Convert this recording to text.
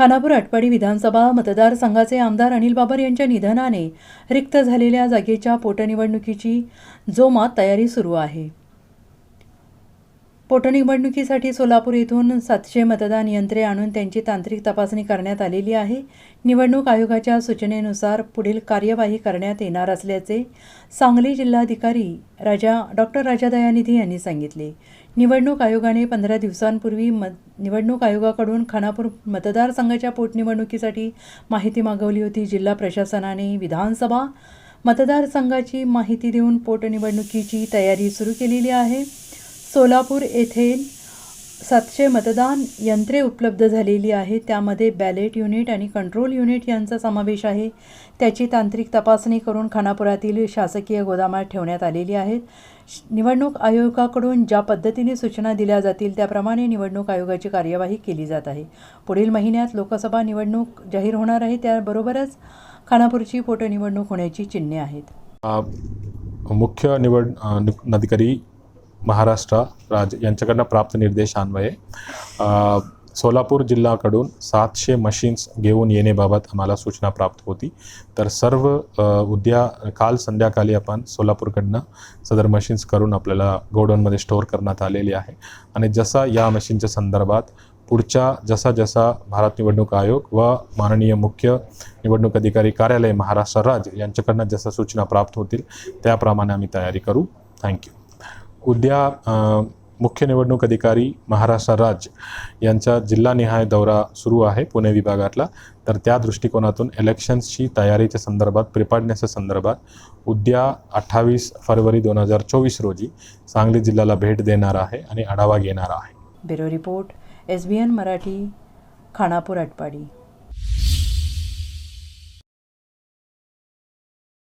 खानापूर आटपाडी विधानसभा मतदारसंघाचे आमदार अनिल बाबर यांच्या निधनाने रिक्त झालेल्या जागेच्या पोटनिवडणुकीची जोमात तयारी सुरू आहे. पोटनिवडणुकीसाठी सोलापूर येथून सातशे मतदान यंत्रे आणून त्यांची तांत्रिक तपासणी करण्यात आलेली आहे. निवडणूक आयोगाच्या सूचनेनुसार पुढील कार्यवाही करण्यात येणार असल्याचे सांगली जिल्हाधिकारी राजा डॉक्टर राजा दयानिधी यांनी सांगितले. निवडणूक आयोगाने पंधरा दिवसांपूर्वी म निवडणूक आयोगाकडून खानापूर मतदारसंघाच्या पोटनिवडणुकीसाठी माहिती मागवली होती. जिल्हा प्रशासनाने विधानसभा मतदारसंघाची माहिती देऊन पोटनिवडणुकीची तयारी सुरू केलेली आहे. सोलापूर येथे सातशे मतदान यंत्रे उपलब्ध झालेली आहेत त्यामध्ये बॅलेट युनिट आणि कंट्रोल युनिट यांचा समावेश आहे. त्याची तांत्रिक तपासणी करून खानापुरातील शासकीय गोदामात ठेवण्यात आलेली आहेत निवडणूक आयोगाकडून ज्या पद्धतीने सूचना दिल्या जातील त्याप्रमाणे निवडणूक आयोगाची कार्यवाही केली जात आहे. पुढील महिन्यात लोकसभा निवडणूक जाहीर होणार आहे. त्याबरोबरच खानापूरची पोटनिवडणूक होण्याची चिन्हे आहेत. मुख्य निवड अधिकारी महाराष्ट्र राज यांच्याकडनं प्राप्त निर्देशान्वये सोलापूर जिल्ह्याकडून सातशे मशीन्स घेऊन येण्याबाबत आम्हाला सूचना प्राप्त होती. तर सर्व उद्या काल संध्याकाळी आपण सोलापूरकडनं सदर मशीन्स करून आपल्याला गोडाऊनमध्ये स्टोअर करण्यात आलेली आहे. आणि जसा या मशीनच्या संदर्भात पुढच्या जसा जसा भारत निवडणूक आयोग व माननीय मुख्य निवडणूक अधिकारी कार्यालय महाराष्ट्र राज्य यांच्याकडनं जसा सूचना प्राप्त होतील त्याप्रमाणे आम्ही तयारी करू. थँक्यू उद्या मुख्य निवडणूक अधिकारी महाराष्ट्र राज्य यांचा जिल्हानिहाय दौरा सुरू आहे पुणे विभागातला. तर त्या दृष्टिकोनातून इलेक्शन्सची तयारीच्या संदर्भात प्रिपार्डनेसच्या संदर्भात उद्या अठ्ठावीस फरवरी दोन हजार चोवीस रोजी सांगली जिल्ह्याला भेट देणार आहे आणि आढावा घेणार आहे. Bureau report S B N Marathi Khanapur Atpadi.